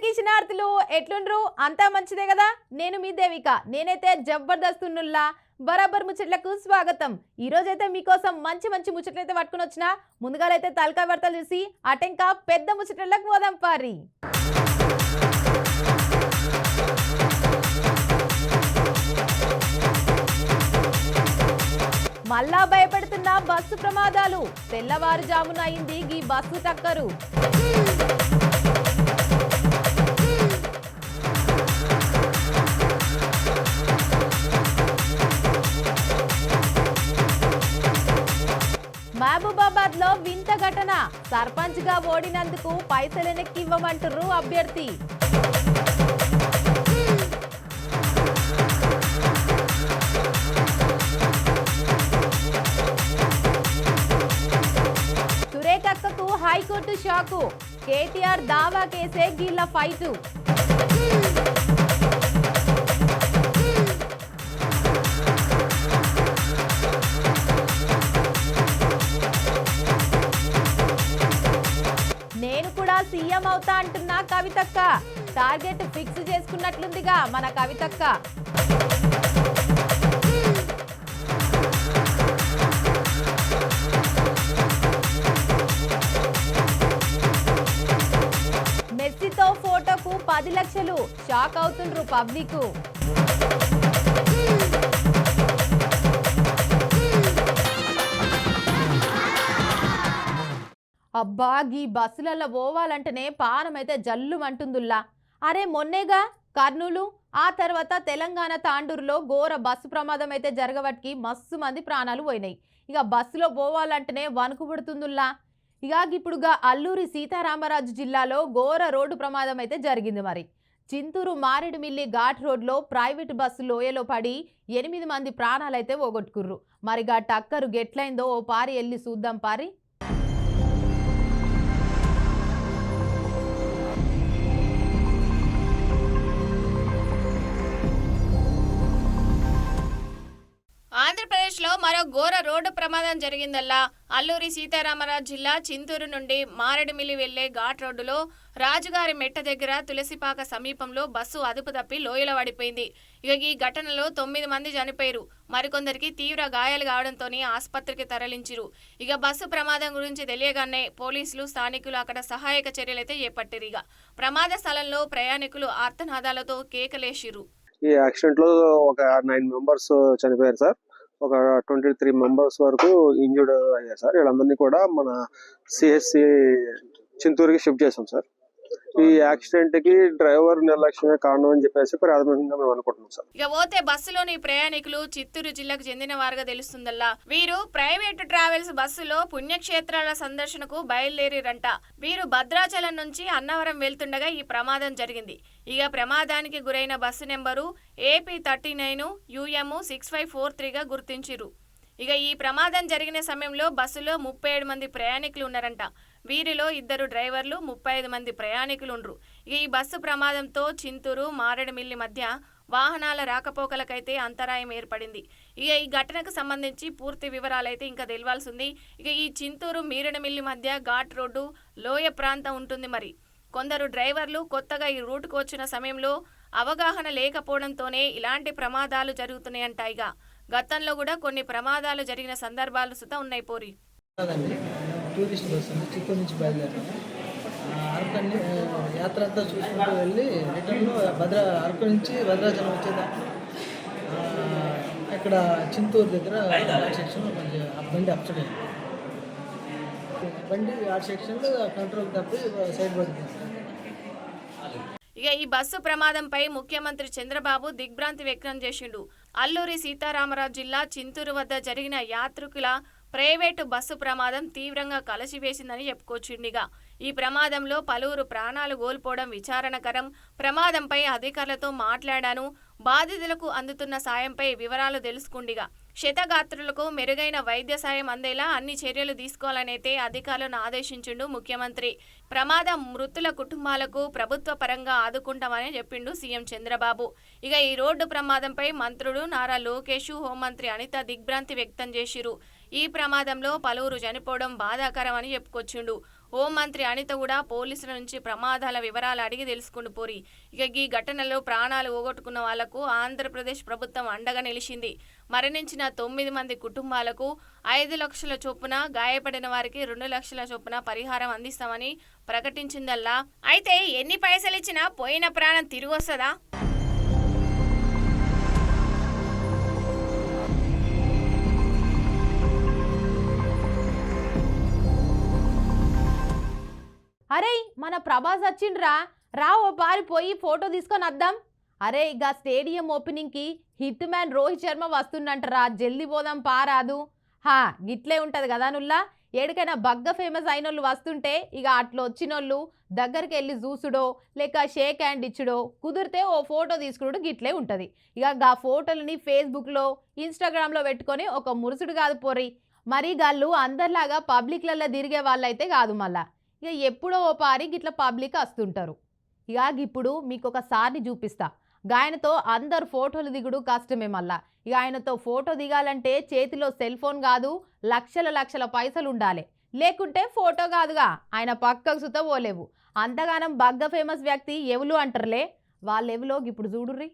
అందరికీ చిన్నార్థులు ఎట్లుండ్రు? అంతా మంచిదే కదా? నేను మీ దేవిక. నేనైతే జబర్దస్త్ నుల్లా. బరాబర్ ముచ్చట్లకు స్వాగతం. ఈ రోజైతే మీకోసం మంచి మంచి ముచ్చట్లు అయితే పట్టుకుని వచ్చిన ముందుగాలైతే తలకా వార్తలు చూసి అటెంకా పెద్ద ముచ్చట్లకు పోదాం పారి. మళ్ళా భయపెడుతున్న బస్సు ప్రమాదాలు. తెల్లవారుజామున అయింది ఈ బస్సు టక్కరు. మహబూబాబాద్లో వింత ఘటన. సర్పంచ్గా ఓడినందుకు పైసలు వెనక్కి అభ్యర్థి సురేఖక్కకు హైకోర్టు షాకు. కేటీఆర్ దావా కేసే గీళ్ళ ఫైటు. సీఎం అవుతా అంటున్నా కవితక్క. టార్గెట్ ఫిక్స్ చేసుకున్నట్లుందిగా మన కవితక్క. మెస్సీతో ఫోటోకు పది లక్షలు. షాక్ అవుతుండ్రు పబ్లిక్. అబ్బా గీ బస్సులలో పోవాలంటేనే పానం అయితే అరే మొన్నేగా కర్నూలు ఆ తర్వాత తెలంగాణ తాండూరులో ఘోర బస్సు ప్రమాదం అయితే జరగబట్టి మస్తు మంది ప్రాణాలు పోయినాయి. ఇక బస్సులో పోవాలంటేనే వణుకు పుడుతుందిల్లా. ఇక ఇప్పుడుగా అల్లూరి సీతారామరాజు జిల్లాలో ఘోర రోడ్డు ప్రమాదం అయితే జరిగింది మరి. చింతూరు మారేడుమిల్లి ఘాట్ రోడ్లో ప్రైవేట్ బస్సు లోయలో పడి ఎనిమిది మంది ప్రాణాలైతే పోగొట్టుకుర్రు. మరిగా టక్కరు గెట్లైందో ఓ పారి వెళ్ళి చూద్దాం పారి. మరో ఘోర రోడ్డు ప్రమాదం జరిగిందల్లా. అల్లూరి సీతారామరాజు జిల్లా చింతూరు నుండి మారేడుమిల్లి వెళ్ళే ఘాట్ రోడ్డులో రాజుగారి మెట్ట దగ్గర తులసిపాక సమీపంలో బస్సు అదుపు తప్పి లోయలో పడిపోయింది ఇక ఈ ఘటనలో తొమ్మిది మంది చనిపోయారు. మరికొందరికి తీవ్ర గాయాలు కావడంతో ఆసుపత్రికి తరలించిరు. ఇక బస్సు ప్రమాదం గురించి తెలియగానే పోలీసులు స్థానికులు అక్కడ సహాయక చర్యలైతే చేపట్టిరు ఇక ప్రమాద స్థలంలో ప్రయాణికులు ఆర్తనాదాలతో కేకలేసిరు ఈ యాక్సిడెంట్లో ఒక నైన్ మెంబర్స్ చనిపోయారు సార్. ఒక ట్వంటీ త్రీ మెంబర్స్ వరకు ఇంజూర్డ్ అయ్యారు సార్. వీళ్ళందరినీ కూడా మన సిహెచ్సి చింతూరుకి షిఫ్ట్ చేసాం సార్. ఈ యాక్సిడెంట్కి డ్రైవర్ నిర్లక్ష్యమే కారణం అని చెప్పేసి ప్రాథమికంగా మేము అనుకుంటున్నాం సార్. ఇక పోతే బస్సులోని ప్రయాణికులు చిత్తూరు జిల్లాకు చెందిన వారుగా తెలుస్తుందల్లా. వీరు ప్రైవేట్ ట్రావెల్స్ బస్సులో పుణ్యక్షేత్రాల సందర్శనకు బయలుదేరిరంట. వీరు భద్రాచలం నుంచి అన్నవరం వెళ్తుండగా ఈ ప్రమాదం జరిగింది. ఇక ప్రమాదానికి గురైన bus number AP thirty nine UM six five four త్రీగా గుర్తించిరు ఇక ఈ ప్రమాదం జరిగిన సమయంలో బస్సులో ముప్పై ఏడు మంది ప్రయాణికులు ఉన్నారంట. వీరిలో ఇద్దరు డ్రైవర్లు ముప్పై ఐదు మంది ప్రయాణికులుండ్రు. ఈ బస్సు ప్రమాదంతో చింతూరు మారేడుమిల్లి మధ్య వాహనాల రాకపోకలకైతే అంతరాయం ఏర్పడింది. ఇక ఈ ఘటనకు సంబంధించి పూర్తి వివరాలైతే ఇంకా తెలియాల్సి ఉంది ఇక ఈ చింతూరు మీరడమిల్లి మధ్య ఘాట్ రోడ్డు లోయ ప్రాంతం ఉంటుంది మరి. కొందరు డ్రైవర్లు కొత్తగా ఈ రూట్కు వచ్చిన సమయంలో అవగాహన లేకపోవడంతోనే ఇలాంటి ప్రమాదాలు జరుగుతున్నాయంట ఇక గతంలో కూడా కొన్ని ప్రమాదాలు జరిగిన సందర్భాలు సుత ఉన్నాయి పోరి. కాదండి టూరిస్ట్ బస్ అండి. చిత్తూరు నుంచి బయలుదేరాము. ఆ, అరకు అన్ని యాత్ర అంతా చూసుకుంటూ వెళ్ళి రిటర్న్లో భద్ర అరకు నుంచి భద్రాచలం వచ్చేదా ఇక్కడ చింతూరు దగ్గర ఆర్ట్ సెక్షన్ కొంచెం బండి అప్సైడ్ అయింది బండి ఆర్ట్ సెక్షన్లో కంట్రోల్ తప్పి సైడ్ పడుతుంది ఇక ఈ బస్సు ప్రమాదంపై ముఖ్యమంత్రి చంద్రబాబు దిగ్భ్రాంతి వ్యక్తం చేసిండు. అల్లూరి సీతారామరాజు జిల్లా చింతూరు వద్ద జరిగిన యాత్రికుల ప్రైవేటు బస్సు ప్రమాదం తీవ్రంగా కలసివేసిందని చెప్పుకొచ్చిండిగా. ఈ ప్రమాదంలో పలువురు ప్రాణాలు కోల్పోవడం విచారణకరం. ప్రమాదంపై అధికారులతో మాట్లాడాను. బాధితులకు అందుతున్న సాయంపై వివరాలు తెలుసుకుండిగా. శతగాత్రులకు మెరుగైన వైద్య సాయం అందేలా అన్ని చర్యలు తీసుకోవాలనైతే అధికారులను ఆదేశించిండు ముఖ్యమంత్రి. ప్రమాద మృతుల కుటుంబాలకు ప్రభుత్వ పరంగా ఆదుకుంటామని చెప్పిండు సీఎం చంద్రబాబు. ఇక ఈ రోడ్డు ప్రమాదంపై మంత్రులు నారా లోకేష్ హోంమంత్రి అనిత దిగ్భ్రాంతి వ్యక్తం చేసిరు ఈ ప్రమాదంలో పలువురు చనిపోవడం బాధాకరమని చెప్పుకొచ్చిండు. హోంమంత్రి అనిత కూడా పోలీసుల నుంచి ప్రమాదాల వివరాలు అడిగి తెలుసుకుంటూ పోరి. ఇక ఈ ఘటనలో ప్రాణాలు పోగొట్టుకున్న వాళ్ళకు ఆంధ్రప్రదేశ్ ప్రభుత్వం అండగా నిలిచింది. మరణించిన తొమ్మిది మంది కుటుంబాలకు ఐదు లక్షల చొప్పున గాయపడిన వారికి రెండు లక్షల చొప్పున పరిహారం అందిస్తామని ప్రకటించిందల్లా. అయితే ఎన్ని పైసలు ఇచ్చినా పోయిన ప్రాణం తిరిగి వస్తుందా? అరే మన ప్రభాస్ వచ్చిండ్రా. రా ఓ పారి పోయి ఫోటో తీసుకొని వద్దాం అరే ఇక స్టేడియం ఓపెనింగ్కి హిట్ మ్యాన్ రోహిత్ శర్మ వస్తుండంటరా. జల్ది పోదాం పారాదు హా గిట్లే ఉంటుంది కదా నుల్లా? ఎడికైనా బగ్గ ఫేమస్ అయిన వాళ్ళు వస్తుంటే ఇక అట్లా వచ్చినోళ్ళు దగ్గరికి వెళ్ళి చూసుడో లేక షేక్ హ్యాండ్ ఇచ్చుడో కుదిరితే ఓ ఫోటో తీసుకుడు గిట్లే ఉంటుంది. ఇక గా ఫోటోలని ఫేస్బుక్లో ఇన్స్టాగ్రామ్లో పెట్టుకొని ఒక మురుసుడు కాదు పోరి మరి గాళ్ళు అందరిలాగా పబ్లిక్లలో తిరిగే వాళ్ళైతే కాదు మళ్ళా. ఇక ఎప్పుడో ఓ పారి గిట్ల పబ్లిక్ వస్తుంటారు ఇక ఇప్పుడు మీకు ఒక సార్ని చూపిస్తా ఆయనతో అందరు ఫోటోలు దిగుడు కష్టమే మళ్ళా. ఇక ఆయనతో ఫోటో దిగాలంటే చేతిలో సెల్ ఫోన్ కాదు లక్షల లక్షల పైసలు ఉండాలి లేకుంటే ఫోటో కాదుగా ఆయన పక్కకు సుత పోలేవు. అంతగానం బగ్గ ఫేమస్ వ్యక్తి ఎవలు అంటారులే? వాళ్ళెవలో ఇప్పుడు చూడుర్రి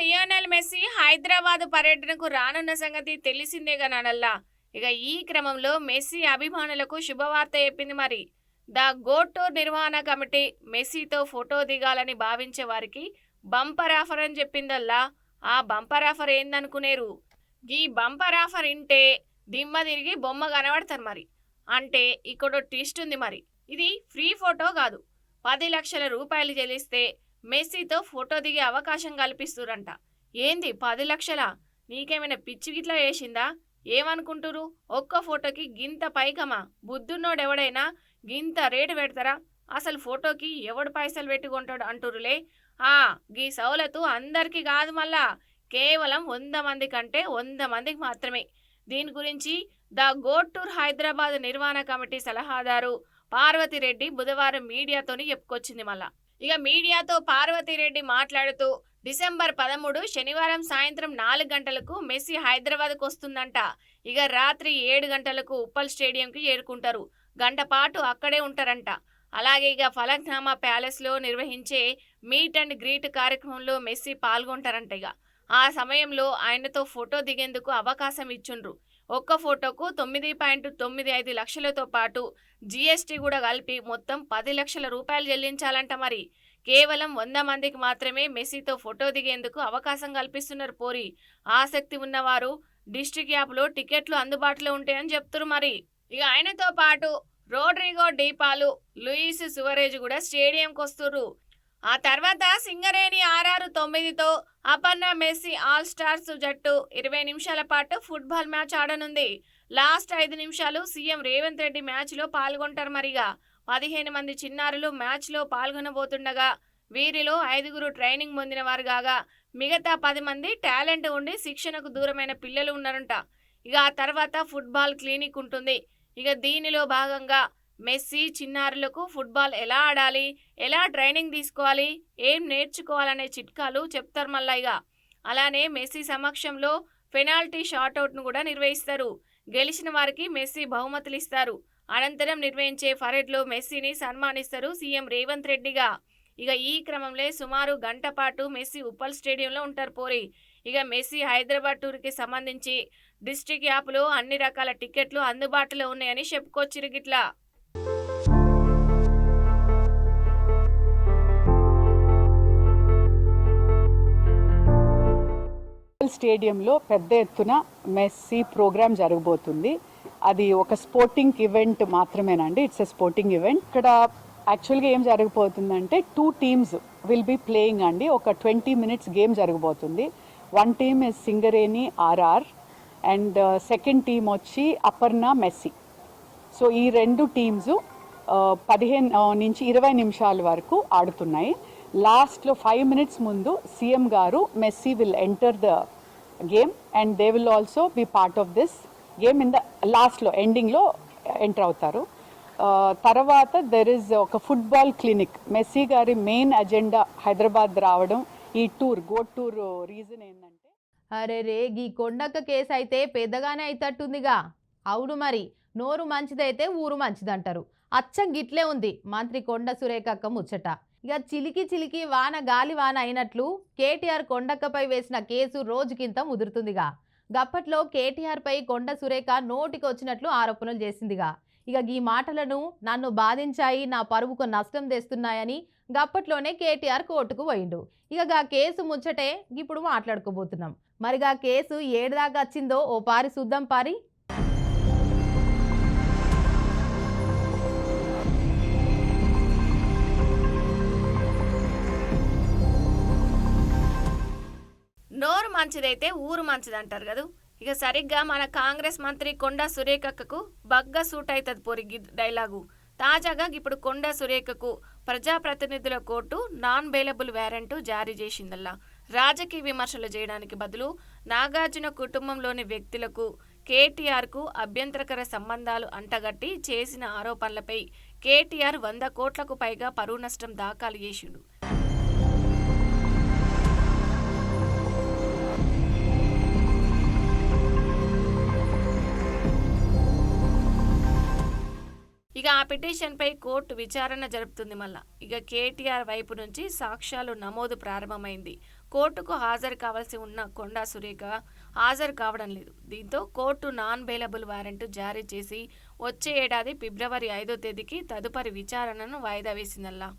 లియోనెల్ మెస్సీ హైదరాబాద్ పర్యటనకు రానున్న సంగతి తెలిసిందే గనల్లా ఇక ఈ క్రమంలో మెస్సీ అభిమానులకు శుభవార్త చెప్పింది మరి. ద గోట్ నిర్వహణ కమిటీ మెస్సీతో ఫోటో దిగాలని భావించే వారికి బంపర్ ఆఫర్ అని చెప్పిందల్లా. ఆ బంపర్ ఆఫర్ ఏందనుకునేరు? ఈ బంపర్ ఆఫర్ ఇంటే దిమ్మ తిరిగి బొమ్మ కనబడతారు మరి. అంటే ఇక్కడ ట్విస్ట్ ఉంది మరి. ఇది ఫ్రీ ఫోటో కాదు. పది లక్షల రూపాయలు చెల్లిస్తే మెస్సీతో ఫోటో దిగే అవకాశం కల్పిస్తురంట ఏంది పది లక్షలా? నీకేమైనా పిచ్చి గిట్లా వేసిందా ఏమనుకుంటురు ఒక్క ఫోటోకి గింత పైకమా? బుద్ధున్నోడెవడైనా గింత రేటు పెడతారా? అసలు ఫోటోకి ఎవడు పైసలు పెట్టుకుంటాడు అంటురులే ఆ గీ సౌలతు అందరికీ కాదు మళ్ళా. కేవలం వంద మంది కంటే వంద మందికి మాత్రమే. దీని గురించి ద గోట్ టూర్ హైదరాబాద్ నిర్వహణ కమిటీ సలహాదారు పార్వతిరెడ్డి బుధవారం మీడియాతోని చెప్పుకొచ్చింది మళ్ళా. ఇక మీడియాతో పార్వతిరెడ్డి మాట్లాడుతూ డిసెంబర్ పదమూడు శనివారం సాయంత్రం నాలుగు గంటలకు మెస్సీ హైదరాబాద్కు వస్తుందంట. ఇక రాత్రి ఏడు గంటలకు ఉప్పల్ స్టేడియంకి చేరుకుంటారు. గంట పాటు అక్కడే ఉంటారంట. అలాగే ఇక ఫలక్నామా ప్యాలెస్లో నిర్వహించే మీట్ అండ్ గ్రీట్ కార్యక్రమంలో మెస్సీ పాల్గొంటారంట ఇక. ఆ సమయంలో ఆయనతో ఫోటో దిగేందుకు అవకాశం ఇచ్చుండ్రు. ఒక్క ఫోటోకు తొమ్మిది పాయింట్ తొమ్మిది ఐదు లక్షలతో పాటు జీఎస్టీ కూడా కలిపి మొత్తం పది లక్షల రూపాయలు చెల్లించాలంట మరి. కేవలం వంద మందికి మాత్రమే మెస్సీతో ఫోటో దిగేందుకు అవకాశం కల్పిస్తున్నారు పోరి. ఆసక్తి ఉన్నవారు డిస్ట్రిక్ట్ యాప్లో టికెట్లు అందుబాటులో ఉంటాయని చెప్తున్నారు మరి. ఇక ఆయనతో పాటు రోడ్రిగో డీపాలు లూయిస్ సువరేజ్ కూడా స్టేడియంకి వస్తుర్రు ఆ తర్వాత సింగరేణి ఆర్ఆర్ తొమ్మిదితో అపర్ణ మెస్సీ ఆల్ స్టార్స్ జట్టు ఇరవై నిమిషాల పాటు ఫుట్బాల్ మ్యాచ్ ఆడనుంది. లాస్ట్ ఐదు నిమిషాలు సీఎం రేవంత్ రెడ్డి మ్యాచ్లో పాల్గొంటారు మరిగా. పదిహేను మంది చిన్నారులు మ్యాచ్లో పాల్గొనబోతుండగా వీరిలో ఐదుగురు ట్రైనింగ్ పొందిన వారు కాగా మిగతా పది మంది టాలెంట్ ఉండి శిక్షణకు దూరమైన పిల్లలు ఉన్నారంట. ఇక ఆ తర్వాత ఫుట్బాల్ క్లినిక్ ఉంటుంది. ఇక దీనిలో భాగంగా మెస్సీ చిన్నారులకు ఫుట్బాల్ ఎలా ఆడాలి? ఎలా ట్రైనింగ్ తీసుకోవాలి? ఏం నేర్చుకోవాలనే చిట్కాలు చెప్తారు మల్లయ్య. అలానే మెస్సీ సమక్షంలో పెనాల్టీ షాట్అవుట్ను కూడా నిర్వహిస్తారు. గెలిచిన వారికి మెస్సీ బహుమతులు ఇస్తారు. అనంతరం నిర్వహించే పరేడ్లో మెస్సీని సన్మానిస్తారు సీఎం రేవంత్ రెడ్డిగా. ఇక ఈ క్రమంలో సుమారు గంట పాటు మెస్సీ ఉప్పల్ స్టేడియంలో ఉంటారు పోరి. ఇక మెస్సీ హైదరాబాద్ టూర్కి సంబంధించి డిస్ట్రిక్ట్ యాప్లో అన్ని రకాల టికెట్లు అందుబాటులో ఉన్నాయని చెప్పుకొచ్చిరు గిట్లా స్టేడియంలో పెద్ద ఎత్తున మెస్సీ ప్రోగ్రామ్ జరగబోతుంది. అది ఒక స్పోర్టింగ్ ఈవెంట్ మాత్రమేనండి ఇట్స్ ఎ స్పోర్టింగ్ ఈవెంట్. ఇక్కడ యాక్చువల్గా ఏం జరగబోతుందంటే two teams will be playing అండి ఒక ట్వంటీ మినిట్స్ గేమ్ జరగబోతుంది. One team is Singareni RR and uh, second team వచ్చి అపర్ణ మెస్సీ. సో ఈ రెండు టీమ్స్ uh, పదిహేను uh, నుంచి ఇరవై నిమిషాల వరకు ఆడుతున్నాయి. లాస్ట్లో ఫైవ్ మినిట్స్ ముందు సీఎం గారు Messi will enter the game and they will also be part of this game in the లాస్ట్లో ఎండింగ్లో ఎంటర్ అవుతారు. తర్వాత దెర్ ఇస్ ఒక ఫుట్బాల్ క్లినిక్ మెస్సీ గారి మెయిన్ అజెండా హైదరాబాద్ రావడం ఈ టూర్ గోట్ టూర్ రీజన్ ఏంటంటే అరే రే గీ కొండక్క కేసు అయితే పెద్దగానే అయితట్టుందిగా. అవును మరి నోరు మంచిదైతే ఊరు మంచిదంటారు. అచ్చం గిట్లే ఉంది మంత్రి కొండ సురేఖక్క ముచ్చట. ఇక చిలికి చిలికి వాన గాలి వాన అయినట్లు కేటీఆర్ కొండక్కపై వేసిన కేసు రోజుకింత ముదురుతుందిగా. గప్పట్లో కేటీఆర్పై కొండ సురేఖ నోటికి వచ్చినట్లు ఆరోపణలు చేసిందిగా. ఇక ఈ మాటలను నన్ను బాధించాయి నా పరువుకు నష్టం తెస్తున్నాయని గప్పట్లోనే కేటీఆర్ కోర్టుకు పోయిండు. ఇక గా కేసు ముచ్చటే ఇప్పుడు మాట్లాడుకోబోతున్నాం. మరిగా కేసు ఏడుదాకా వచ్చిందో ఓ పారి చూద్దాం పారి. మంచిదైతే ఊరు మంచిది అంటారు కదా? ఇక సరిగ్గా మన కాంగ్రెస్ మంత్రి కొండా సురేఖకు బగ్గ సూట్ అవుతుంది పొరిగి డైలాగు. తాజాగా ఇప్పుడు కొండా సురేఖకు ప్రజాప్రతినిధుల కోర్టు నాన్ బెయిలబుల్ వారెంట్ జారీ చేసిందల్లా. రాజకీయ విమర్శలు చేయడానికి బదులు నాగార్జున కుటుంబంలోని వ్యక్తులకు కేటీఆర్కు అభ్యంతరకర సంబంధాలు అంటగట్టి చేసిన ఆరోపణలపై కేటీఆర్ వంద కోట్లకు పైగా పరువు నష్టం దాఖలు చేసిండు. ఇక ఆ పిటిషన్పై కోర్టు విచారణ జరుపుతుంది మళ్ళా. ఇక కేటీఆర్ వైపు నుంచి సాక్ష్యాలు నమోదు ప్రారంభమైంది. కోర్టుకు హాజరు కావాల్సి ఉన్న కొండా సురేఖ హాజరు కావడం లేదు. దీంతో కోర్టు నాన్ బెయిలబుల్ వారెంట్ జారీ చేసి వచ్చే ఏడాది ఫిబ్రవరి ఐదో తేదీకి తదుపరి విచారణను వాయిదా వేసిందల్లా.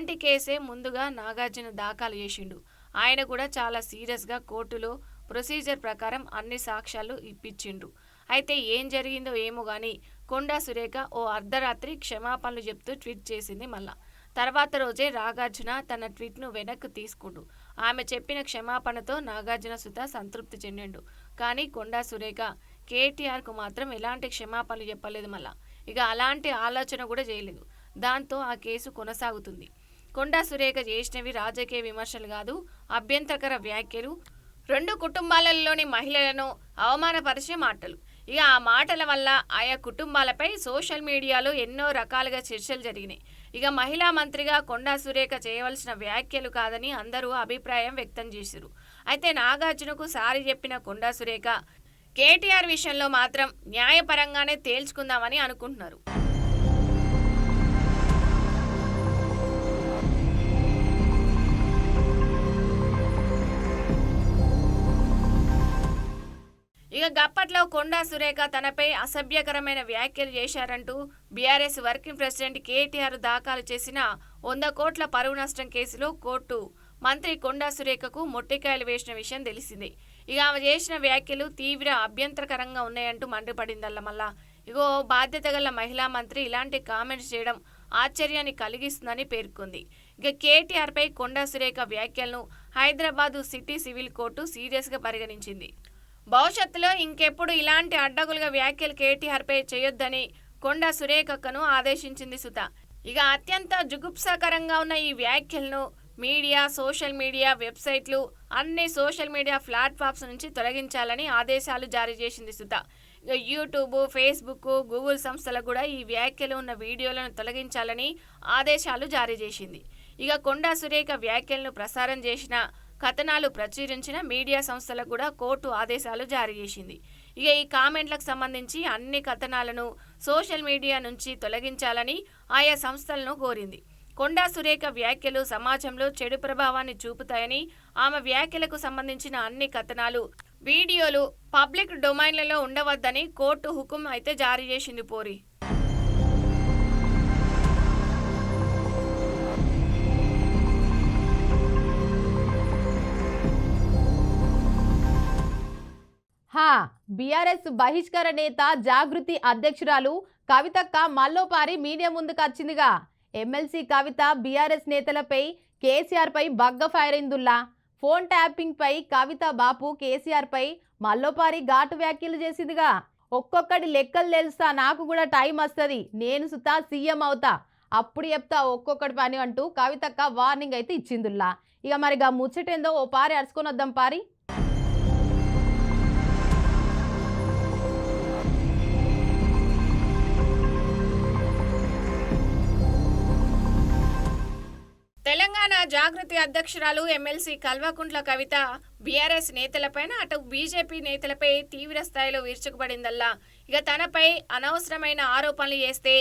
ఇలాంటి కేసే ముందుగా నాగార్జున దాఖలు చేసిండు. ఆయన కూడా చాలా సీరియస్గా కోర్టులో ప్రొసీజర్ ప్రకారం అన్ని సాక్ష్యాలు ఇప్పించిండు. అయితే ఏం జరిగిందో ఏమో కానీ కొండా సురేఖ ఓ అర్ధరాత్రి క్షమాపణలు చెప్తూ ట్వీట్ చేసింది మళ్ళా తర్వాత రోజే నాగార్జున తన ట్వీట్ను వెనక్కి తీసుకుండు. ఆమె చెప్పిన క్షమాపణతో నాగార్జున సుత సంతృప్తి చెందిండు. కానీ కొండా సురేఖ కేటీఆర్కు మాత్రం ఎలాంటి క్షమాపణలు చెప్పలేదు మళ్ళా ఇక అలాంటి ఆలోచన కూడా చేయలేదు. దాంతో ఆ కేసు కొనసాగుతుంది. కొండా సురేఖ చేసినవి రాజకీయ విమర్శలు కాదు అభ్యంతరకర వ్యాఖ్యలు. రెండు కుటుంబాలలోని మహిళలను అవమానపరిచే మాటలు. ఇక ఆ మాటల వల్ల ఆయా కుటుంబాలపై సోషల్ మీడియాలో ఎన్నో రకాలుగా చర్చలు జరిగినాయి. ఇక మహిళా మంత్రిగా కొండా సురేఖ చేయవలసిన వ్యాఖ్యలు కాదని అందరూ అభిప్రాయం వ్యక్తం చేశారు అయితే నాగార్జునకు సారి చెప్పిన కొండా సురేఖ కేటీఆర్ విషయంలో మాత్రం న్యాయపరంగానే తేల్చుకుందామని అనుకుంటున్నారు. ఇక గప్పట్లో కొండా సురేఖ తనపై అసభ్యకరమైన వ్యాఖ్యలు చేశారంటూ బీఆర్ఎస్ వర్కింగ్ ప్రెసిడెంట్ కేటీఆర్ దాఖలు చేసిన వంద కోట్ల పరువు నష్టం కేసులో కోర్టు మంత్రి కొండా సురేఖకు మొట్టికాయలు వేసిన విషయం తెలిసింది. ఇక ఆమె చేసిన వ్యాఖ్యలు తీవ్ర అభ్యంతరకరంగా ఉన్నాయంటూ మండిపడిందల్ల మళ్ళా. ఇగో బాధ్యత గల మహిళా మంత్రి ఇలాంటి కామెంట్స్ చేయడం ఆశ్చర్యాన్ని కలిగిస్తుందని పేర్కొంది. ఇక కేటీఆర్పై కొండా సురేఖ వ్యాఖ్యలను హైదరాబాదు సిటీ సివిల్ కోర్టు సీరియస్గా పరిగణించింది. భవిష్యత్తులో ఇంకెప్పుడు ఇలాంటి అడ్డగులుగా వ్యాఖ్యలు కేటీఆర్పై చేయొద్దని కొండా సురేఖక్కను ఆదేశించింది సుత. ఇక అత్యంత జుగుప్సాకరంగా ఉన్న ఈ వ్యాఖ్యలను మీడియా సోషల్ మీడియా వెబ్సైట్లు అన్ని సోషల్ మీడియా ప్లాట్ఫామ్స్ నుంచి తొలగించాలని ఆదేశాలు జారీ చేసింది సుత. ఇక యూట్యూబ్ ఫేస్బుక్ గూగుల్ సంస్థలకు కూడా ఈ వ్యాఖ్యలు ఉన్న వీడియోలను తొలగించాలని ఆదేశాలు జారీ చేసింది. ఇక కొండా సురేఖ వ్యాఖ్యలను ప్రసారం చేసిన కథనాలు ప్రచురించిన మీడియా సంస్థలకు కూడా కోర్టు ఆదేశాలు జారీ చేసింది. ఇక ఈ కామెంట్లకు సంబంధించి అన్ని కథనాలను సోషల్ మీడియా నుంచి తొలగించాలని ఆయా సంస్థలను కోరింది. కొండా సురేఖ వ్యాఖ్యలు సమాజంలో చెడు ప్రభావాన్ని చూపుతాయని ఆమె వ్యాఖ్యలకు సంబంధించిన అన్ని కథనాలు వీడియోలు పబ్లిక్ డొమైన్లలో ఉండవద్దని కోర్టు హుకుం అయితే జారీ చేసింది పోరి. హా బీఆర్ఎస్ బహిష్కర నేత జాగృతి అధ్యక్షురాలు కవితక్క మల్లోపారి మీడియా ముందుకు వచ్చిందిగా. ఎమ్మెల్సీ కవిత బీఆర్ఎస్ నేతలపై కేసీఆర్ పై బగ్గ ఫైర్ అయిందుల్లా ఫోన్ ట్యాపింగ్పై కవిత బాపు కేసీఆర్ పై మల్లోపారి ఘాటు వ్యాఖ్యలు చేసిందిగా. ఒక్కొక్కటి లెక్కలు తెలుస్తా నాకు కూడా టైం వస్తుంది నేను సుతా సీఎం అవుతా. అప్పుడు చెప్తా ఒక్కొక్కటి పని అంటూ కవితక్క వార్నింగ్ అయితే ఇచ్చిందుల్లా. ఇక మరిగా ముచ్చటేందో ఓ పారి అరుచుకొని వద్దాం పారి. జాగృతి అధ్యక్షురాలు ఎమ్మెల్సీ కల్వకుంట్ల కవిత బీఆర్ఎస్ నేతలపైన అటు బీజేపీ నేతలపై తీవ్ర స్థాయిలో విరుచుకుపడిందల్లా. ఇక తనపై అనవసరమైన ఆరోపణలు చేస్తే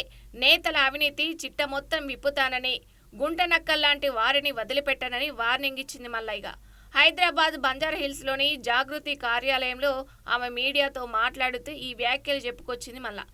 నేతల అవినీతి చిట్ట మొత్తం విప్పుతానని గుంటనక్కల్ లాంటి వారిని వదిలిపెట్టనని వార్నింగ్ ఇచ్చింది మల్లయ్య హైదరాబాద్ బంజారా హిల్స్లోని జాగృతి కార్యాలయంలో ఆమె మీడియాతో మాట్లాడుతూ ఈ వ్యాఖ్యలు చెప్పుకొచ్చింది మళ్ళా.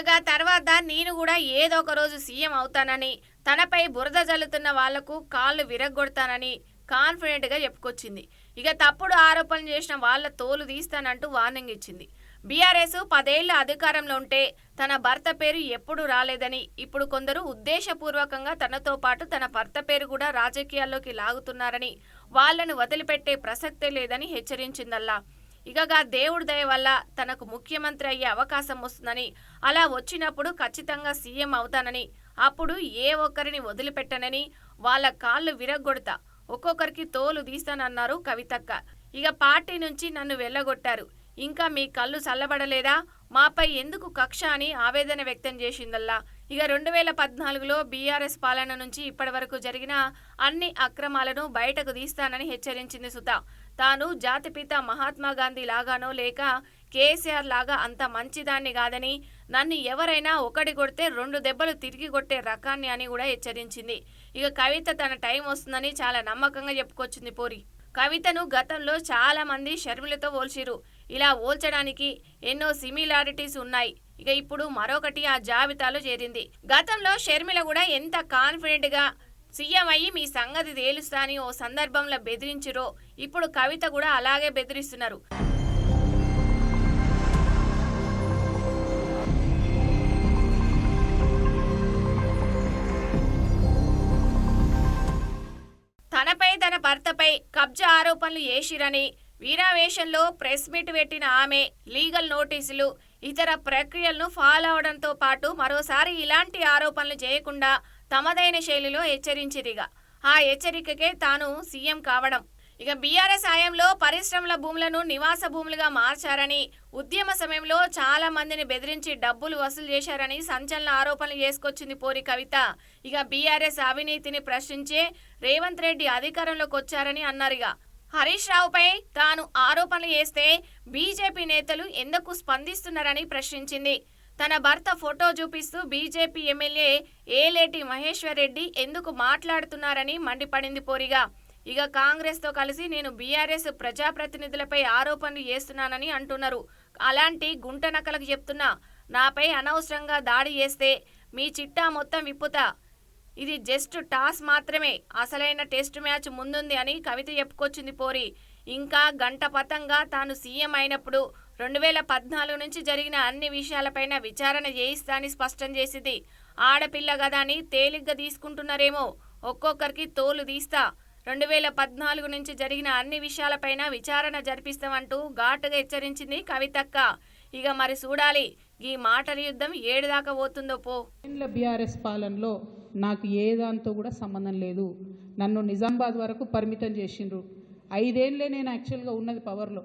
ఉండగా తర్వాత నేను కూడా ఏదో ఒక రోజు సీఎం అవుతానని తనపై బురద జల్లుతున్న వాళ్ళకు కాళ్ళు విరగ్గొడతానని కాన్ఫిడెంట్గా చెప్పుకొచ్చింది. ఇక తప్పుడు ఆరోపణలు చేసిన వాళ్ళ తోలు తీస్తానంటూ వార్నింగ్ ఇచ్చింది. బీఆర్ఎస్ పదేళ్ళ అధికారంలో ఉంటే తన భర్త పేరు ఎప్పుడు రాలేదని ఇప్పుడు కొందరు ఉద్దేశపూర్వకంగా తనతో పాటు తన భర్త పేరు కూడా రాజకీయాల్లోకి లాగుతున్నారని వాళ్ళను వదిలిపెట్టే ప్రసక్తే లేదని హెచ్చరించిందల్లా. ఇకగా దేవుడి దయ వల్ల తనకు ముఖ్యమంత్రి అయ్యే అవకాశం వస్తుందని అలా వచ్చినప్పుడు ఖచ్చితంగా సీఎం అవుతానని అప్పుడు ఏ ఒక్కరిని వదిలిపెట్టనని వాళ్ళ కాళ్ళు విరగ్గొడతా ఒక్కొక్కరికి తోలు తీస్తానన్నారు కవితక్క. ఇక పార్టీ నుంచి నన్ను వెళ్ళగొట్టారు. ఇంకా మీ కళ్ళు చల్లబడలేదా? మాపై ఎందుకు కక్ష అని ఆవేదన వ్యక్తం చేసిందల్లా. ఇక రెండు వేల పద్నాలుగులో బీఆర్ఎస్ పాలన నుంచి ఇప్పటి వరకు జరిగిన అన్ని అక్రమాలను బయటకు తీస్తానని హెచ్చరించింది సుత తాను జాతిపిత మహాత్మా గాంధీ లాగానో లేక కేసీఆర్ లాగా అంత మంచిదాన్ని కాదని నన్ను ఎవరైనా ఒకటి కొడితే రెండు దెబ్బలు తిరిగి కొట్టే రకాన్ని అని కూడా హెచ్చరించింది. ఇక కవిత తన టైం వస్తుందని చాలా నమ్మకంగా చెప్పుకొచ్చింది పోరి. కవితను గతంలో చాలా మంది షర్మిలతో పోల్చిరు ఇలా పోల్చడానికి ఎన్నో సిమిలారిటీస్ ఉన్నాయి. ఇక ఇప్పుడు మరొకటి ఆ జాబితాలో చేరింది. గతంలో షర్మిల కూడా ఎంత కాన్ఫిడెంట్గా సీఎం అయ్యి మీ సంగతి తేలుస్తా అని ఓ సందర్భంలో బెదిరించిరో. ఇప్పుడు కవిత కూడా అలాగే బెదిరిస్తున్నారు. తనపై తన భర్తపై కబ్జా ఆరోపణలు చేసిరని వీరావేశంలో ప్రెస్ మీట్ పెట్టిన ఆమె లీగల్ నోటీసులు ఇతర ప్రక్రియలను ఫాలో అవడంతో పాటు మరోసారి ఇలాంటి ఆరోపణలు చేయకుండా తమదైన శైలిలో హెచ్చరించిదిగా ఆ హెచ్చరికకే తాను సీఎం కావడం. ఇక బీఆర్ఎస్ హయాంలో పరిశ్రమల భూములను నివాస భూములుగా మార్చారని ఉద్యమ సమయంలో చాలా మందిని బెదిరించి డబ్బులు వసూలు చేశారని సంచలన ఆరోపణలు చేసుకొచ్చింది పోరి కవిత. ఇక బీఆర్ఎస్ అవినీతిని ప్రశ్నించే రేవంత్ రెడ్డి అధికారంలోకి వచ్చారని అన్నారుగా. హరీష్ రావుపై తాను ఆరోపణలు చేస్తే బీజేపీ నేతలు ఎందుకు స్పందిస్తున్నారని ప్రశ్నించింది. తన భర్త ఫోటో చూపిస్తూ బీజేపీ ఎమ్మెల్యే ఏలేటి మహేశ్వర్ రెడ్డి ఎందుకు మాట్లాడుతున్నారని మండిపడింది పోరిగా. ఇక కాంగ్రెస్తో కలిసి నేను బీఆర్ఎస్ ప్రజాప్రతినిధులపై ఆరోపణలు చేస్తున్నానని అంటున్నారు. అలాంటి గుంట నకలకు చెప్తున్నా. నాపై అనవసరంగా దాడి చేస్తే మీ చిట్టా మొత్తం విప్పుతా. ఇది జస్ట్ టాస్ మాత్రమే. అసలైన టెస్ట్ మ్యాచ్ ముందుంది అని కవిత చెప్పుకొచ్చింది పోరి. ఇంకా గంట పతంగా తాను సీఎం అయినప్పుడు రెండు వేల పద్నాలుగు నుంచి జరిగిన అన్ని విషయాలపైన విచారణ చేయిస్తా అని స్పష్టం చేసింది. ఆడపిల్ల కదా అని తేలిగ్గా తీసుకుంటున్నారేమో ఒక్కొక్కరికి తోలు తీస్తా. రెండు వేల పద్నాలుగు నుంచి జరిగిన అన్ని విషయాలపైన విచారణ జరిపిస్తామంటూ ఘాటుగా హెచ్చరించింది కవితక్క. ఇక మరి చూడాలి ఈ మాటల యుద్ధం ఏడు దాకా పోతుందో పో. బీఆర్ఎస్ పాలనలో నాకు ఏ దాంతో కూడా సంబంధం లేదు. నన్ను నిజామాబాద్ వరకు పరిమితం చేసిండ్రు. ఐదేళ్ళే నేను యాక్చువల్గా ఉన్నది పవర్లో.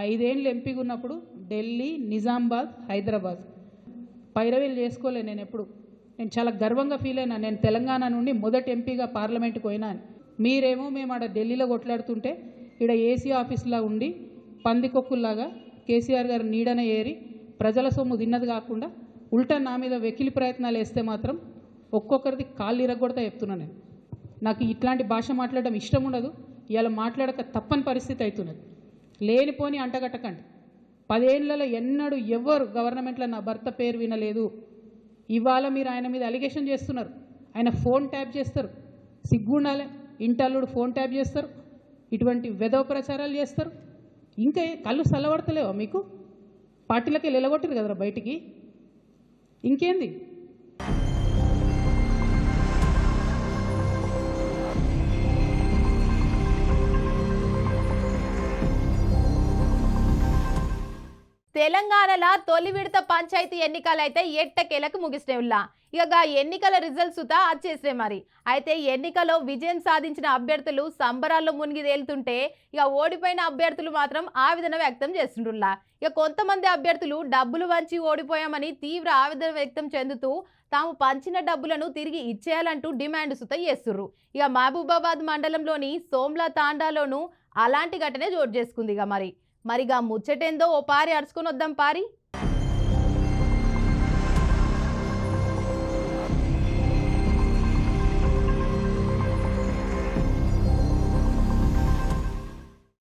ఐదేళ్ళు ఎంపీగా ఉన్నప్పుడు ఢిల్లీ నిజామాబాద్ హైదరాబాద్. పైరవీలు చేసుకోలే నేను ఎప్పుడు. నేను చాలా గర్వంగా ఫీల్ అయినా. నేను తెలంగాణ నుండి మొదటి ఎంపీగా పార్లమెంట్కి పోయినా అని. మీరేమో మేము ఆడ ఢిల్లీలో కొట్లాడుతుంటే ఇక్కడ ఏసీ ఆఫీస్లా ఉండి పందికొక్కుల్లాగా కేసీఆర్ గారు నీడన ఏరి ప్రజల సొమ్ము తిన్నది కాకుండా ఉల్టా నా మీద వెకిలి ప్రయత్నాలు వేస్తే మాత్రం ఒక్కొక్కరిది కాళ్ళు ఇరగొడతా చెప్తున్నా నేను. నాకు ఇట్లాంటి భాష మాట్లాడడం ఇష్టం ఉండదు. ఇలా మాట్లాడక తప్పని పరిస్థితి అవుతున్నది. లేనిపోని అంటగట్టకండి. పదేళ్ళలో ఎన్నడూ ఎవ్వరు గవర్నమెంట్లో నా భర్త పేరు వినలేదు. ఇవాళ మీరు ఆయన మీద అలిగేషన్ చేస్తున్నారు. ఆయన ఫోన్ ట్యాప్ చేస్తారు. సిగ్గుండాలే. ఇంటల్లుడు ఫోన్ ట్యాప్ చేస్తారు. ఇటువంటి వెధవ ప్రచారాలు చేస్తారు. ఇంకా కళ్ళు చల్లబడతలేవా మీకు? పార్టీలకి వెళ్ళగొట్టారు కదరా బయటికి? ఇంకేంది? తెలంగాణలో తొలి విడత పంచాయతీ ఎన్నికలు అయితే ఎట్టకేలకు ముగిసినవుల్లా ఇక ఎన్నికల రిజల్ట్స్ సుతా వచ్చేసినాయి మరి. అయితే ఎన్నికలో విజయం సాధించిన అభ్యర్థులు సంబరాల్లో మునిగి తేలుతుంటే ఇక ఓడిపోయిన అభ్యర్థులు మాత్రం ఆవేదన వ్యక్తం చేస్తుండ్రులా ఇక కొంతమంది అభ్యర్థులు డబ్బులు వంచి ఓడిపోయామని తీవ్ర ఆవేదన వ్యక్తం చెందుతూ తాము పంచిన డబ్బులను తిరిగి ఇచ్చేయాలంటూ డిమాండ్ సుత చేస్తుర్రు ఇక మహబూబాబాద్ మండలంలోని సోమ్లా తాండాలోనూ అలాంటి ఘటనే చోటు చేసుకుంది ఇక మరి. మరిగా ముచ్చటేందో ఓ పారి అరుచుకొని వద్దాం పారి.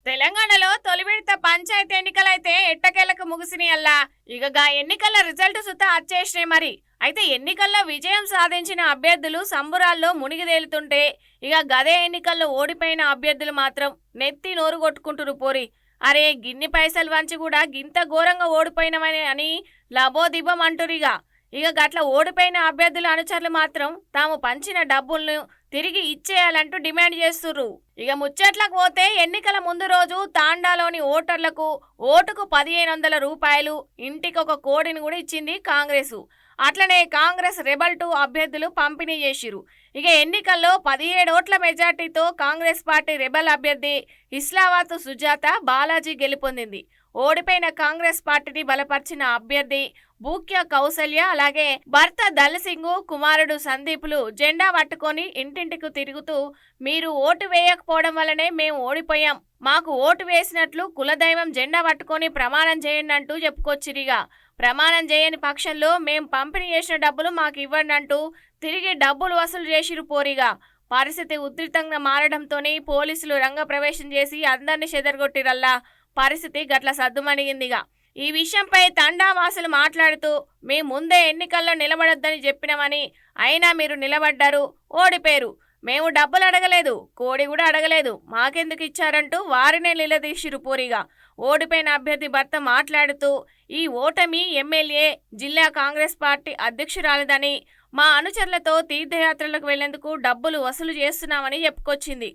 తెలంగాణలో తొలి విడత పంచాయతీ ఎన్నికలైతే ఎట్టకేలకు ముగిసినాయల్లా ఇక గా ఎన్నికల రిజల్ట్ సుత వచ్చేసినాయి మరి. అయితే ఎన్నికల్లో విజయం సాధించిన అభ్యర్థులు సంబురాల్లో మునిగిదేలుతుంటే ఇక గదే ఎన్నికల్లో ఓడిపోయిన అభ్యర్థులు మాత్రం నెత్తి నోరు కొట్టుకుంటురు పోరి. అరే గిన్ని పైసలు వంచి కూడా గింత ఘోరంగా ఓడిపోయినవని అని లబోదిబం అంటురిగా. ఇక గట్ల ఓడిపోయిన అభ్యర్థుల అనుచరులు మాత్రం తాము పంచిన డబ్బులను తిరిగి ఇచ్చేయాలంటూ డిమాండ్ చేస్తుర్రు. ఇక ముచ్చట్లకు పోతే ఎన్నికల ముందు రోజు తాండాలోని ఓటర్లకు ఓటుకు పదిహేను వందల రూపాయలు ఇంటికి ఒక కోడిని కూడా ఇచ్చింది కాంగ్రెస్. అట్లనే కాంగ్రెస్ రెబల్ టూ అభ్యర్థులు పంపిణీ చేసిరు ఇక ఎన్నికల్లో పదిహేడు ఓట్ల మెజార్టీతో కాంగ్రెస్ పార్టీ రెబల్ అభ్యర్థి ఇస్లావాతు సుజాత బాలాజీ గెలుపొందింది. ఓడిపోయిన కాంగ్రెస్ పార్టీని బలపరిచిన అభ్యర్థి భూక్య కౌసల్య అలాగే భర్త దళసింగు కుమారుడు సందీపులు జెండా పట్టుకొని ఇంటింటికి తిరుగుతూ మీరు ఓటు వేయకపోవడం వల్లనే మేము ఓడిపోయాం. మాకు ఓటు వేసినట్లు కులదైవం జెండా పట్టుకొని ప్రమాణం చేయండి అంటూ చెప్పుకొచ్చిరిగా. ప్రమాణం చేయని పక్షంలో మేం పంపిణీ చేసిన డబ్బులు మాకు ఇవ్వండి అంటూ తిరిగి డబ్బులు వసూలు చేసిరు పోరిగా. పరిస్థితి ఉధృతంగా మారడంతోనే పోలీసులు రంగప్రవేశం చేసి అందరినీ చెదరగొట్టిరల్లా. పరిస్థితి గట్ల సద్దుమణిగిందిగా. ఈ విషయంపై తండావాసులు మాట్లాడుతూ మీ ముందే ఎన్నికల్లో నిలబడొద్దని చెప్పినామని అయినా మీరు నిలబడ్డారు ఓడిపోయారు. మేము డబ్బులు అడగలేదు కోడి కూడా అడగలేదు. మాకెందుకు ఇచ్చారంటూ వారినే నిలదీసిరు పూరిగా. ఓడిపోయిన అభ్యర్థి భర్త మాట్లాడుతూ ఈ ఓటమి ఎమ్మెల్యే జిల్లా కాంగ్రెస్ పార్టీ అధ్యక్షురాలిదని మా అనుచరులతో తీర్థయాత్రలకు వెళ్ళేందుకు డబ్బులు వసూలు చేస్తున్నామని చెప్పుకొచ్చింది.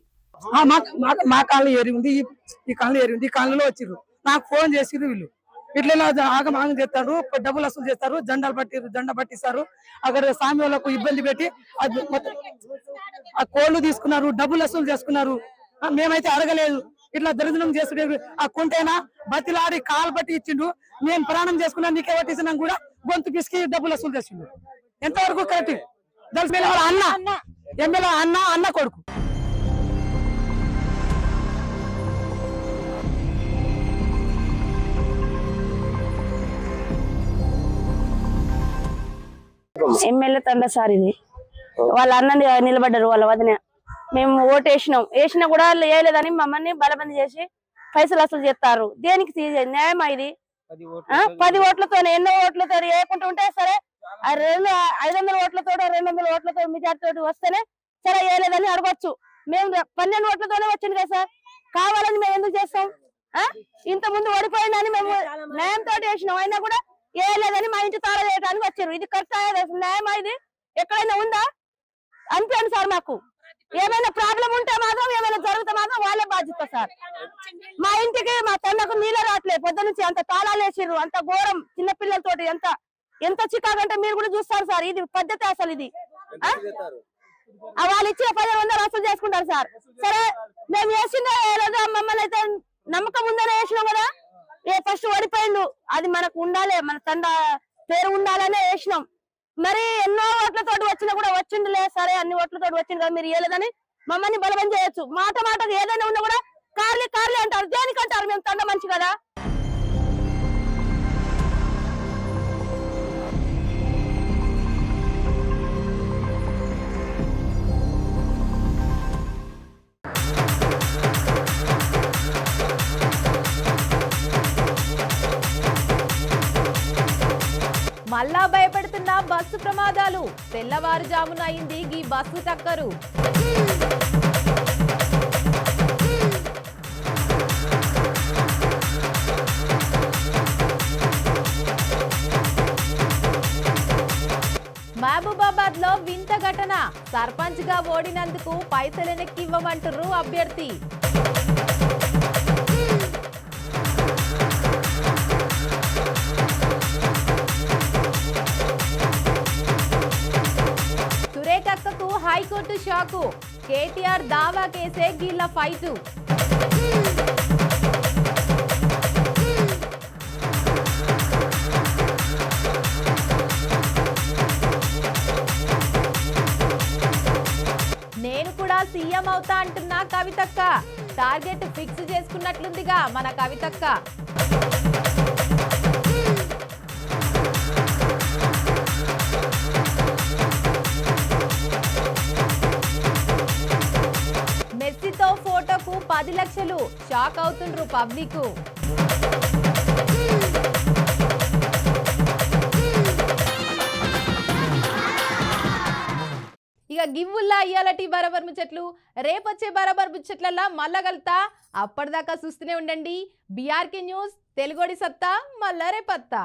మా కాళ్ళు ఏరి ఉంది ఈ- కాళ్ళు ఏరి ఉంది ఈ కాళ్ళలో వచ్చిర్రు. నాకు ఫోన్ చేసిర్రు వీళ్ళు. ఇట్లా ఇలా ఆగం ఆగం చేస్తారు డబ్బులు వసూలు చేస్తారు జెండాలు పట్టి జెండా పట్టిస్తారు. అక్కడ స్వామి వాళ్ళకు ఇబ్బంది పెట్టి అది ఆ కోళ్ళు తీసుకున్నారు డబ్బులు వసూలు చేసుకున్నారు. మేమైతే అడగలేదు. ఇట్లా దరిద్రం చేస్తుండే ఆ కుంటేనా బతిలాడి కాలు పట్టి ఇచ్చిండు. మేము ప్రాణం చేసుకున్నా నీకే పట్టించినా కూడా గొంతు పిసికి డబ్బులు వసూలు చేసిండు. ఎంతవరకు కరెక్ట్? తెలిసి అన్న. ఎమ్మెల్యే అన్న అన్న కొడుకు. ఎమ్మెల్యే తండ సార్ ఇది. వాళ్ళ అన్నని నిలబడ్డారు వాళ్ళ వదిన. మేము ఓటు వేసినాం. వేసినా కూడా వాళ్ళు వేయలేదని మమ్మల్ని బలబంది చేసి పైసలు అసలు చేస్తారు. దేనికి న్యాయమా ఇది? ఆ? పది ఓట్లతో ఎన్నో ఓట్లతో వేయకుండా ఉంటే సరే ఆ రెండు ఐదు వందల ఓట్లతో రెండు వందల ఓట్లతో మెజార్టీ తోటి వస్తేనే సరే వేయలేదని అడగొచ్చు. మేము పన్నెండు ఓట్లతోనే వచ్చింది కదా సార్. కావాలని మేము ఎందుకు చేస్తాం? ఆ? ఇంత ముందు ఓడిపోయిందని మేము న్యాయంతో వేసినాం. అయినా కూడా వేయలేదని మా ఇంటి తాళ వేయడానికి వచ్చారు. ఇది కరెక్ట్ అసలు న్యాయమా ఇది? ఎక్కడైనా ఉందా? అనిపించండి సార్ మాకు. ఏమైనా ప్రాబ్లం ఉంటే మాత్రం ఏమైనా జరిగితే మాత్రం వాళ్ళే బాధ్యత సార్. మా ఇంటికి మా తన్నకు నీళ్ళ రావట్లేదు. పొద్దు నుంచి అంత తాళాలు వేసిర్రు. అంత ఘోరం చిన్న పిల్లలతోటి ఎంత ఎంత చికాకంటే మీరు కూడా చూస్తారు సార్. ఇది పద్ధతి అసలు ఇది. వాళ్ళు ఇచ్చిన పదిహేను వందలు వసూలు చేసుకుంటారు సార్. సరే మేము వేసిందే లేదా మమ్మల్ని అయితే నమ్మకం ఉందనే వేసినాం కదా? ఏ ఫస్ట్ ఓడిపోయిండు. అది మనకు ఉండాలి మన తండ పేరు ఉండాలనే వేసినాం. మరి ఎన్నో ఓట్లతో వచ్చినా కూడా వచ్చిండులే సరే అన్ని ఓట్లతో వచ్చింది కదా మీరు ఇవ్వలేదని మమ్మల్ని బలవం చేయొచ్చు. మాట మాటకు ఏదైనా ఉన్నా కూడా కార్లే కార్లే అంటారు. దేనికంటారు? మేము తండ మంచి కదా. బస్సు ప్రమాదాలు. తెల్లవారుజామున అయింది ఈ బస్సు టక్కరు మహబూబాబాద్లో వింత ఘటన. సర్పంచ్గా ఓడినందుకు పైసలు వెనక్కి ఇవ్వమంటుర్రు అభ్యర్థి. షాకు. కేటీఆర్ దావా కేసే గీళ్ళ ఫైటు. నేను కూడా సీఎం అవుతా అంటున్నా కవితక్క. టార్గెట్ ఫిక్స్ చేసుకున్నట్లుందిగా మన కవితక్క. పది లక్షలు. షాక్ అవుతుండ్రు పబ్లిక్ ఇక గివ్వుల్లా ఇయ్యాలటి బరాబర్ ముచ్చట్లు. రేపొచ్చే బరాబర్ ముచ్చట్లల్లా మళ్ళా కలుతా. అప్పటిదాకా చూస్తూనే ఉండండి. బీఆర్కే న్యూస్ తెలుగోడి సత్తా మళ్ళా రేపత్తా.